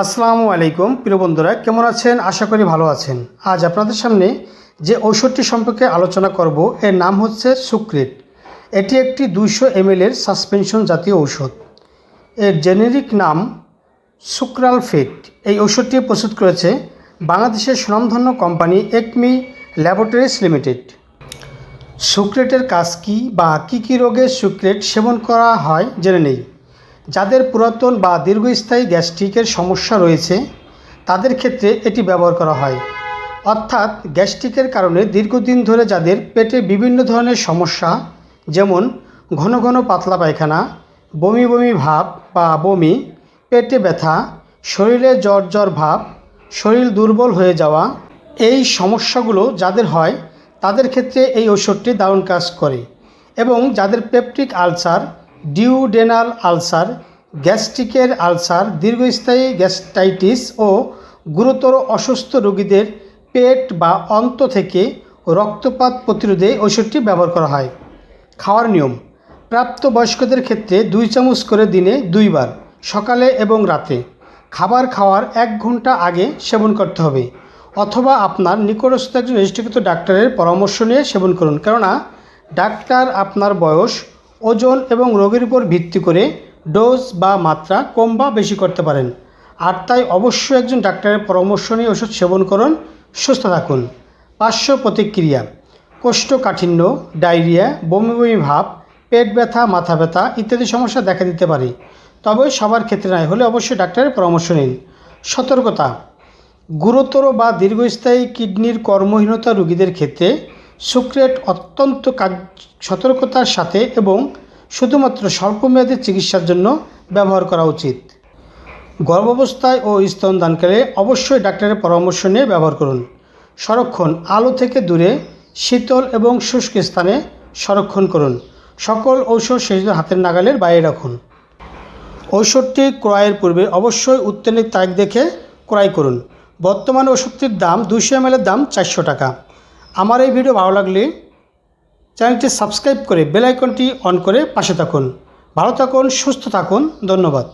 আসসালামু আলাইকুম, প্রিয় বন্ধুরা, কেমন আছেন? আশা করি ভালো আছেন। আজ আপনাদের সামনে যে ঔষধটি সম্পর্কে আলোচনা করব, এর নাম হচ্ছে সুক্রেট। এটি একটি দুইশো এর সাসপেনশন জাতীয় ঔষধ। এর জেনেরিক নাম সুক্রালফেট। এই ঔষধটি প্রস্তুত করেছে বাংলাদেশের সুনামধন্য কোম্পানি একমি ল্যাবরেটরিজ লিমিটেড। সুক্রেটের কাজ কী বা কী কী রোগে সুক্রেট সেবন করা হয়, জেনে নেই। যাদের পুরাতন বা দীর্ঘস্থায়ী গ্যাস্ট্রিকের সমস্যা রয়েছে, তাদের ক্ষেত্রে এটি ব্যবহার করা হয়। অর্থাৎ গ্যাস্ট্রিকের কারণে দীর্ঘদিন ধরে যাদের পেটে বিভিন্ন ধরনের সমস্যা, যেমন ঘন ঘন পাতলা পায়খানা, বমি বমি ভাব বা বমি, পেটে ব্যথা, শরীরে জ্বর জ্বর ভাব, শরীর দুর্বল হয়ে যাওয়া, এই সমস্যাগুলো যাদের হয়, তাদের ক্ষেত্রে এই ওষুধটি দারুণ কাজ করে। এবং যাদের পেপটিক আলসার ডিউডেনাল আলসার গ্যাস্ট্রিকের আলসার দীর্ঘস্থায়ী গ্যাস্ট্রাইটিস ও গুরুতর অসুস্থ রোগীদের পেট বা অন্ত থেকে রক্তপাত প্রতিরোধে ওষুধটি ব্যবহার করা হয়। খাওয়ার নিয়ম, প্রাপ্তবয়স্কদের ক্ষেত্রে দুই চামচ করে দিনে দুইবার, সকালে এবং রাতে। খাবার খাওয়ার এক ঘণ্টা আগে সেবন করতে হবে অথবা আপনার নিকটস্থ একজন রেজিস্ট্রিকৃত ডাক্তারের পরামর্শ নিয়ে সেবন করুন। কেননা, ডাক্তার আপনার বয়স ওজন এবং রোগের উপর ভিত্তি করে ডোজ বা মাত্রা কম বা বেশি করতে পারেন। আর তাই অবশ্যই একজন ডাক্তারের পরামর্শ নিয়ে ওষুধ সেবন করুন, সুস্থ থাকুন। পার্শ্ব প্রতিক্রিয়া, কোষ্ঠকাঠিন্য, ডায়রিয়া, বমি বমি ভাব, পেট ব্যথা, মাথা ব্যথা ইত্যাদি সমস্যা দেখা দিতে পারে। তবে সবার ক্ষেত্রে নয়, হলে অবশ্যই ডাক্তারের পরামর্শ নিন। সতর্কতা, গুরুতর বা দীর্ঘস্থায়ী কিডনির কর্মহীনতা রোগীদের ক্ষেত্রে সুক্রেট অত্যন্ত কাজ সতর্কতার সাথে এবং শুধুমাত্র স্বল্পমেয়াদী চিকিৎসার জন্য ব্যবহার করা উচিত। গর্ভাবস্থায় ও স্তনদানকালে অবশ্যই ডাক্তারের পরামর্শ নিয়ে ব্যবহার করুন। সংরক্ষণ আলো থেকে দূরে, শীতল এবং শুষ্ক স্থানে সংরক্ষণ করুন। সকল ঔষধ শিশুদের হাতের নাগালের বাইরে রাখুন। ঔষধটি ক্রয়ের পূর্বে অবশ্যই উত্তেলিত তারিখ দেখে ক্রয় করুন। বর্তমানে ওষুধটির দাম দুশো এম দাম চারশো টাকা। আমার এই ভিডিও ভালো লাগলে চ্যানেলটি সাবস্ক্রাইব করে বেল আইকনটি অন করে পাশে থাকুন। ভালো থাকুন, সুস্থ থাকুন, ধন্যবাদ।